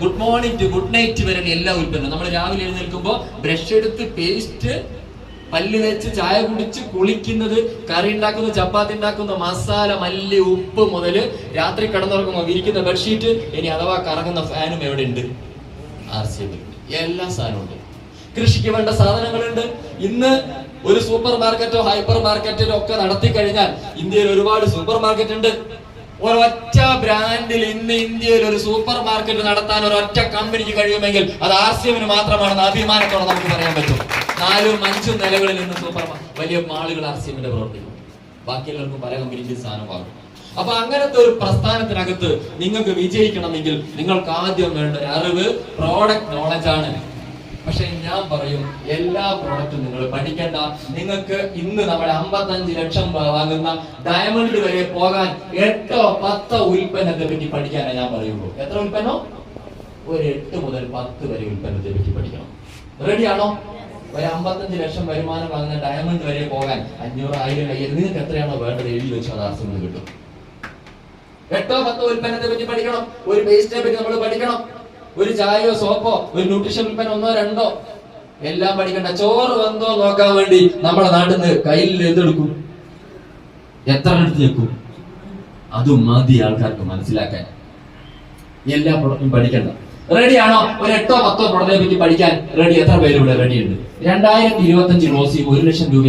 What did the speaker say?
Good morning to good night വരെ എല്ലാ ഉൽപ്പന്നവും. നമ്മൾ രാവിലെ എഴുന്നേൽക്കുമ്പോൾ ബ്രഷ് എടുത്ത് പേസ്റ്റ് പല്ല് തേച്ച് ചായ കുടിച്ച് കുളിക്കുന്നത് കറി ഉണ്ടാക്കുന്ന ചപ്പാത്തി ഉണ്ടാക്കുന്ന മസാല മല്ലി ഉപ്പ് മുതൽ രാത്രി കിടന്നുറങ്ങുമ്പോൾ വിരിക്കുന്ന ബെഡ്ഷീറ്റ് ഇനി അഥവാ കറങ്ങുന്ന ഫാനും എവിടെ ഉണ്ട് ആർ സി എല്ലാ സാധനവും ഉണ്ട്. കൃഷിക്ക് വേണ്ട സാധനങ്ങളുണ്ട്. ഇന്ന് ഒരു സൂപ്പർ മാർക്കറ്റോ ഹൈപ്പർ മാർക്കറ്റിലോ ഒക്കെ നടത്തി കഴിഞ്ഞാൽ ഇന്ത്യയിൽ ഒരുപാട് സൂപ്പർ മാർക്കറ്റ് ഉണ്ട്. ഒരൊറ്റ ബ്രാൻഡിൽ ഇന്ന് ഇന്ത്യയിൽ ഒരു സൂപ്പർ മാർക്കറ്റ് നടത്താൻ ഒരൊറ്റ കമ്പനിക്ക് കഴിയുമെങ്കിൽ അത് ആർ സി എമ്മിന് മാത്രമാണെന്ന് അഭിമാനത്തോടെ നമുക്ക് പറയാൻ പറ്റും. നാലും അഞ്ചും നിലകളിൽ നിന്ന് സൂപ്പർ വലിയ മാളുകൾ ആർ സി എമ്മിന്റെ പ്രവർത്തിക്കും ബാക്കിയുള്ളവർക്കും പല കമ്പനിക്ക് വാങ്ങും. അപ്പൊ അങ്ങനത്തെ ഒരു പ്രസ്ഥാനത്തിനകത്ത് നിങ്ങൾക്ക് വിജയിക്കണമെങ്കിൽ നിങ്ങൾക്ക് ആദ്യം വേണ്ട ഒരു അറിവ് പ്രോഡക്റ്റ് നോളജ് ആണ്. പക്ഷെ ഞാൻ പറയും എല്ലാ പ്രോഡക്റ്റും നിങ്ങൾ പഠിക്കേണ്ട. നിങ്ങൾക്ക് ഇന്ന് നമ്മുടെ അമ്പത്തഞ്ച് ലക്ഷം വാങ്ങുന്ന ഡയമണ്ട് വരെ പോകാൻ എട്ടോ പത്തോ ഉൽപ്പന്നത്തെ പറ്റി പഠിക്കാനേ ഞാൻ പറയുള്ളൂ. എത്ര ഉൽപ്പന്നം? ഒരു എട്ട് മുതൽ പത്ത് വരെ ഉൽപ്പന്നത്തെ പറ്റി പഠിക്കണം. റെഡിയാണോ ഒരു അമ്പത്തഞ്ച് ലക്ഷം വരുമാനം വാങ്ങുന്ന ഡയമണ്ട് വരെ പോകാൻ അഞ്ഞൂറ് ആയിരം അയ്യായിരം. നിങ്ങൾക്ക് എത്രയാണോ വേണ്ടത്? എഴുതി വെച്ചോ അത് ആർസിൽ കിട്ടും. എട്ടോ പത്തോ ഉൽപ്പന്നത്തെ പറ്റി പഠിക്കണം. ഒരു പേസ്റ്റിനെ പറ്റി നമ്മൾ പഠിക്കണം. ഒരു ചായയോ സോപ്പോ ഒരു ന്യൂട്രീഷൻ ഉൽപ്പന്നം ഒന്നോ രണ്ടോ എല്ലാം പഠിക്കണ്ട. ചോറ് വന്നോ നോക്കാൻ വേണ്ടി നമ്മളെ നാട്ടിൽ നിന്ന് കയ്യിൽ എന്തെടുക്കും? എത്ര എടുത്ത് വെക്കും? അതും മതി ആൾക്കാർക്ക് മനസ്സിലാക്കാൻ. എല്ലാ പ്രൊഡക്റ്റും പഠിക്കണ്ട. റെഡിയാണോ ഒരു എട്ടോ പത്തോ പ്രൊഡക്റ്റിനെ പറ്റി പഠിക്കാൻ. റെഡി എത്ര പേര് ഇവിടെ റെഡി ഉണ്ട്? രണ്ടായിരത്തി ഇരുപത്തി അഞ്ച് ഒരു ലക്ഷം രൂപ